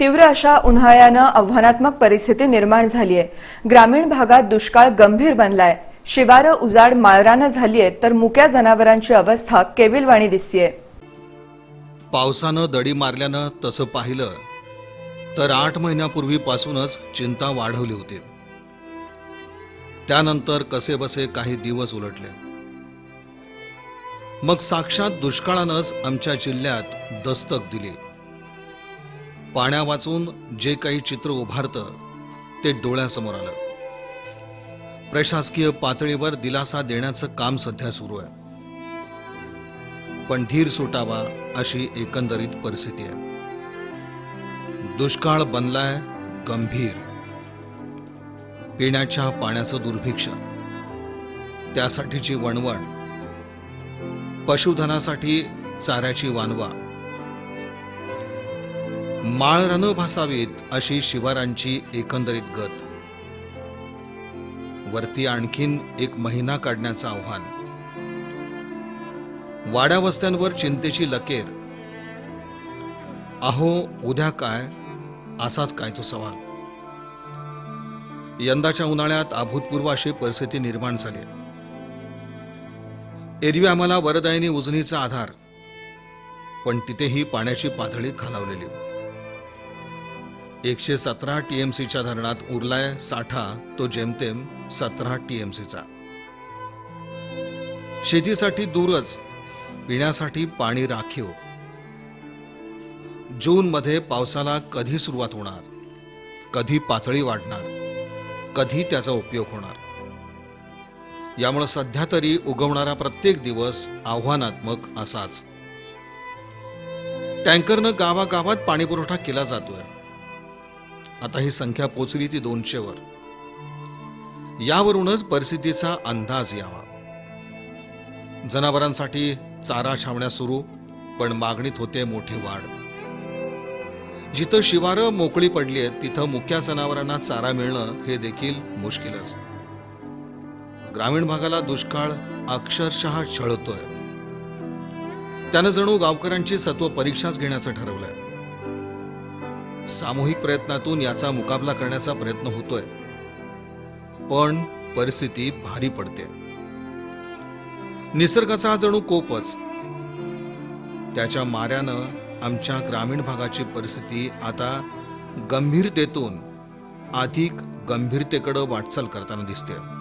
तीव्र अशा उन्हाळ्यानं आव्हानात्मक परिस्थिती निर्माण झाली आहे ग्रामीण भागात दुष्काळ गंभीर बनलाय. शिवारं उजाड माळरानं झाली आहेत तर मुक्या जनावरांची अवस्था केविलवाणी दिसतीये. पावसानं दडी मारल्यानं तसं पाहिलं तर आठ महिन्यापूर्वीपासूनच चिंता वाढवली होती. त्यानंतर कसेबसे काही दिवस उलटले. मग साक्षात दुष्काळानंच आमच्या जिल्ह्यात दस्तक दिली. पाण्या वाचून जे काही चित्र उभारतं ते डोळ्यासमोर आलं. प्रशासकीय पातळीवर दिलासा देण्याचं काम सध्या सुरू आहे. पण धीर सुटावा अशी एकंदरीत परिस्थिती आहे. दुष्काळ बनलाय गंभीर. पिण्याच्या पाण्याचं दुर्भिक्ष त्यासाठीची वणवण पशुधनासाठी चाऱ्याची वानवा माळरानं भासावीत अशी शिवारांची एकंदरीत गत. वरती आणखीन एक महिना काढण्याचं आव्हान. वाड्यावस्त्यांवर चिंतेची लकेर. अहो उद्या काय? असाच काय तो सवाल. यंदाच्या उन्हाळ्यात अभूतपूर्व अशी परिस्थिती निर्माण झाली. एरवी आम्हाला वरदायिनी उजनीचा आधार. पण तिथेही पाण्याची पातळी खालावलेली. एकशे सतरा टीएमसीच्या धरणात उरलाय साठा तो जेमतेम सतरा टीएमसीचा. शेतीसाठी दूरच पिण्यासाठी पाणी राखीव. जून मध्ये पावसाला कधी सुरुवात होणार? कधी पातळी वाढणार? कधी त्याचा उपयोग होणार? यामुळे सध्या तरी उगवणारा प्रत्येक दिवस आव्हानात्मक असाच. टँकरनं गावागावात पाणीपुरवठा केला जातोय. आता ही संख्या पोचली ती दोनशेवर. यावरूनच परिस्थितीचा अंदाज यावा. जनावरांसाठी चारा छावण्या सुरू पण मागणीत होते मोठी वाढ. जिथं शिवारं मोकळी पडली आहेत तिथं मुक्या जनावरांना चारा मिळणं हे देखील मुश्किलच. ग्रामीण भागाला दुष्काळ अक्षरशः छळतोय. त्यानं जणू गावकऱ्यांची सत्व परीक्षाच घेण्याचं ठरवलंय. सामूहिक प्रयत्नातून याचा मुकाबला करण्याचा प्रयत्न होतोय. पण परिस्थिती भारी पडते. निसर्गाचा हा जणू कोपच. त्याच्या माऱ्यानं आमच्या ग्रामीण भागाची परिस्थिती आता गंभीरतेतून अधिक गंभीरतेकडं वाटचाल करताना दिसते.